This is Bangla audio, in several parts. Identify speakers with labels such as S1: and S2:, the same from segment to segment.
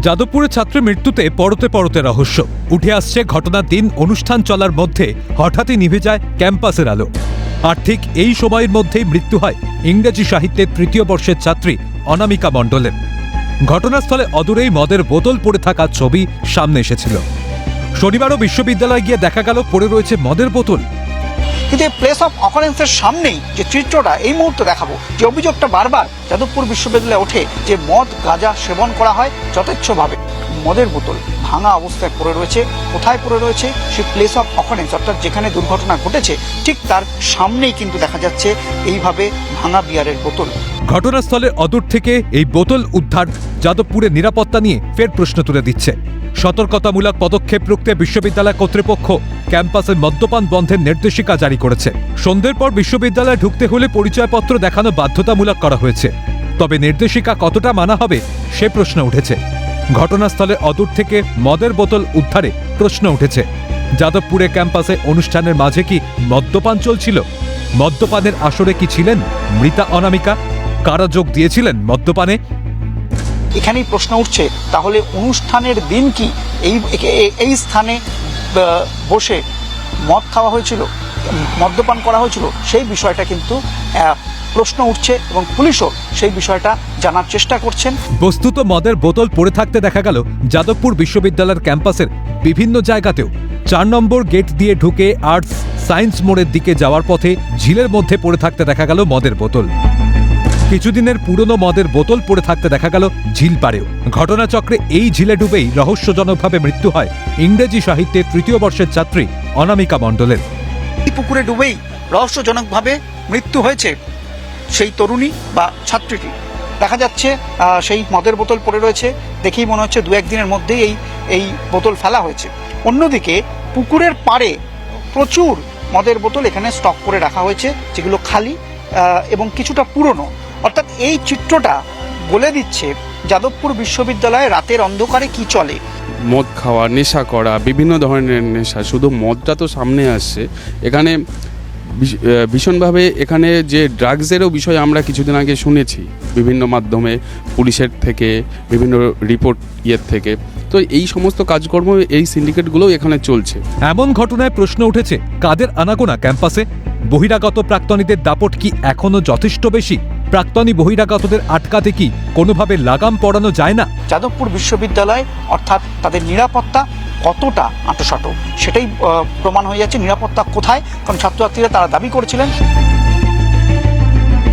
S1: যাদবপুরে ছাত্রের মৃত্যুতে পরতে পরতে রহস্য। উঠে আসছে ঘটনার দিন, অনুষ্ঠান চলার মধ্যে হঠাৎই নিভে যায় ক্যাম্পাসের আলো। আর ঠিক এই সময়ের মধ্যেই মৃত্যু হয় ইংরেজি সাহিত্যের তৃতীয় বর্ষের ছাত্রী অনামিকা মণ্ডলের। ঘটনাস্থলে অদূরেই মদের বোতল পড়ে থাকা ছবি সামনে এসেছিল। শনিবারও বিশ্ববিদ্যালয়ে গিয়ে দেখা গেল পড়ে রয়েছে মদের বোতল।
S2: কিন্তু এই প্লেস অফ অকারেন্সের সামনেই যে চিত্রটা এই মুহূর্তে দেখাবো, যে অভিযোগটা বারবার যাদবপুর বিশ্ববিদ্যালয়ে ওঠে যে মদ, গাঁজা সেবন করা হয় যথেচ্ছভাবে। মদের বোতল ভাঙা অবস্থায় পড়ে রয়েছে, কোথায় পড়ে রয়েছে, সেই প্লেস অফ অকারেন্স অর্থাৎ যেখানে দুর্ঘটনা ঘটেছে, ঠিক তার সামনেই কিন্তু দেখা যাচ্ছে এইভাবে ভাঙা বিয়ারের বোতল।
S1: ঘটনাস্থলে অদূর থেকে এই বোতল উদ্ধার যাদবপুরের নিরাপত্তা নিয়ে ফের প্রশ্ন তুলে দিচ্ছে। সতর্কতামূলক পদক্ষেপ রুখতে বিশ্ববিদ্যালয় কর্তৃপক্ষ ক্যাম্পাসে মদ্যপান বন্ধের নির্দেশিকা জারি করেছে। সন্ধ্যের পর বিশ্ববিদ্যালয়ে ঢুকতে হলে পরিচয়পত্র দেখানো বাধ্যতামূলক করা হয়েছে। তবে নির্দেশিকা কতটা মানা হবে, সে প্রশ্ন উঠেছে। ঘটনাস্থলে অদূর থেকে মদের বোতল উদ্ধারে প্রশ্ন উঠেছে। যাদবপুরে ক্যাম্পাসে অনুষ্ঠানের মাঝে কি মদ্যপান চলছিল? মদ্যপানের আসরে কি ছিলেন মৃতা অনামিকা? কারা যোগ দিয়েছিলেন মদ্যপানে?
S2: এখানেই প্রশ্ন উঠছে, তাহলে অনুষ্ঠানের দিন কি? এই এই স্থানে বসে মদ খাওয়া হয়েছিল, মদ্যপান করা হয়েছিল, সেই বিষয়টা কিন্তু প্রশ্ন উঠছে এবং পুলিশও সেই বিষয়টা জানার চেষ্টা করছেন।
S1: বস্তুত মদের বোতল পড়ে থাকতে দেখা গেল যাদবপুর বিশ্ববিদ্যালয়ের ক্যাম্পাসের বিভিন্ন জায়গাতেও। চার নম্বর গেট দিয়ে ঢুকে আর্টস, সায়েন্স মোড়ের দিকে যাওয়ার পথে ঝিলের মধ্যে পড়ে থাকতে দেখা গেল মদের বোতল। কিছুদিনের পুরনো মদের বোতল পড়ে থাকতে দেখা গেল ঝিল পাড়েও। ঘটনাচক্রে এই ঝিলে ডুবেই রহস্যজনকভাবে মৃত্যু হয় ইংরেজি সাহিত্যের তৃতীয় বর্ষের ছাত্রী অনামিকা মণ্ডলের।
S2: পুকুরে ডুবেই রহস্যজনকভাবে মৃত্যু হয়েছে সেই তরুণী বা ছাত্রীটি। দেখা যাচ্ছে সেই মদের বোতল পড়ে রয়েছে, দেখেই মনে হচ্ছে দু একদিনের মধ্যেই এই এই বোতল ফেলা হয়েছে। অন্যদিকে পুকুরের পাড়ে প্রচুর মদের বোতল এখানে স্টক করে রাখা হয়েছে, যেগুলো খালি এবং কিছুটা পুরনো। এই চিত্রটা বলে দিচ্ছে যাদবপুর বিশ্ববিদ্যালয়ে রাতের অন্ধকারে কি চলে?
S3: মদ খাওয়া নেশা করা বিভিন্ন ধরনের নেশা শুধু মদটা তো সামনে আসছে। এখানে ভীষণভাবে এখানে যে ড্রাগসেরও বিষয় আমরা কিছুদিন আগে শুনেছি বিভিন্ন মাধ্যমে পুলিশের থেকে বিভিন্ন রিপোর্ট ইয়ের থেকে। তো এই সমস্ত কাজকর্ম এই সিন্ডিকেটগুলোও এখানে চলছে।
S1: এমন ঘটনায় প্রশ্ন উঠেছে কাদের আনাগোনা ক্যাম্পাসে? বহিরাগত প্রাক্তনীদের দাপট কি এখনও যথেষ্ট বেশি? প্রাক্তনী বহিরাগতদের আটকাতে কি কোনোভাবে লাগাম পড়ানো যায় না?
S2: যাদবপুর বিশ্ববিদ্যালয় অর্থাৎ তাদের নিরাপত্তা কতটা আঁটোসাঁটো? সেটাই প্রমাণ হয়ে যাচ্ছে নিরাপত্তা কোথায় কারণ ছাত্রছাত্রীরা তারা দাবি করেছিলেন।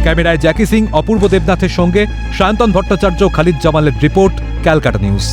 S1: ক্যামেরায় জ্যাকি সিং অপূর্ব দেবনাথের সঙ্গে সায়ন্তন ভট্টাচার্য খালিদ জামালের রিপোর্ট ক্যালকাটা নিউজ।